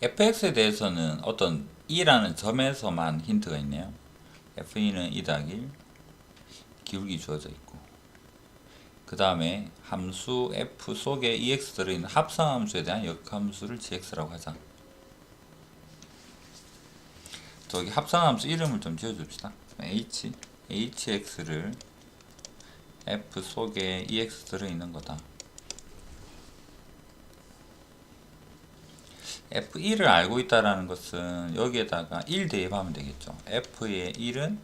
fx에 대해서는 어떤 e라는 점에서만 힌트가 있네요. f2는 2 더하기 1 기울기 주어져 있고 그 다음에 함수 f 속에 ex 들어있는 합성함수에 대한 역함수를 gx라고 하자. 저기 합성함수 이름을 좀 지어줍시다. h, hx를 f 속에 ex 들어있는 거다. F1을 알고 있다라는 것은 여기에다가 1 대입하면 되겠죠. f의 1은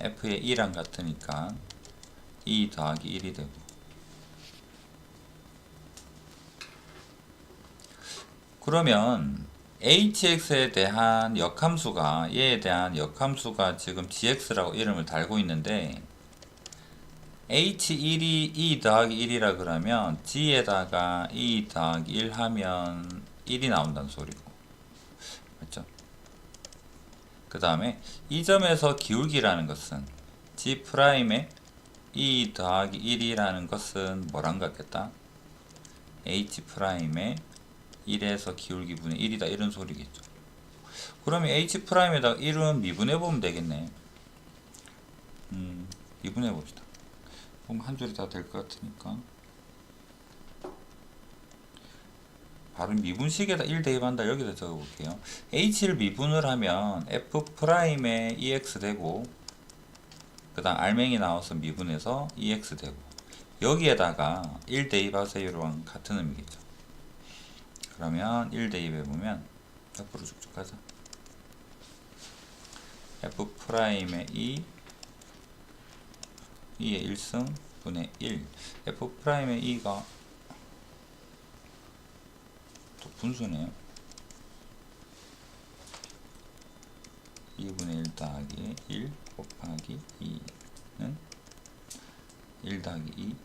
f의 1랑 같으니까 2 더하기 1이 되고 그러면 hx에 대한 역함수가 얘에 대한 역함수가 지금 gx라고 이름을 달고 있는데 h1이 2 더하기 1이라 그러면 g에다가 2 더하기 1 하면 1이 나온다는 소리고 맞죠? 그 다음에 이 점에서 기울기라는 것은 g 프라임의 2 더하기 1이라는 것은 뭐랑 같겠다? h 프라임의 1에서 기울기 분의 1이다 이런 소리겠죠. 그러면 h 프라임에다가 1은 미분해 보면 되겠네. 음, 미분해 봅시다. 그럼 한 줄이 다 될 것 같으니까. 바로 미분식에다 1 대입한다 여기다 적어 볼게요. h를 미분을 하면 f 프라임에 ex 되고 그 다음 알맹이 나와서 미분해서 ex 되고 여기에다가 1 대입하세요랑 같은 의미겠죠. 그러면 1 대입해 보면 옆으로 쭉쭉 가자. f 프라임의 2 2의 1승 분의 1 f 프라임의 2가 분수네요. 2분의 1 더하기 1 곱하기 2는 1 더하기 2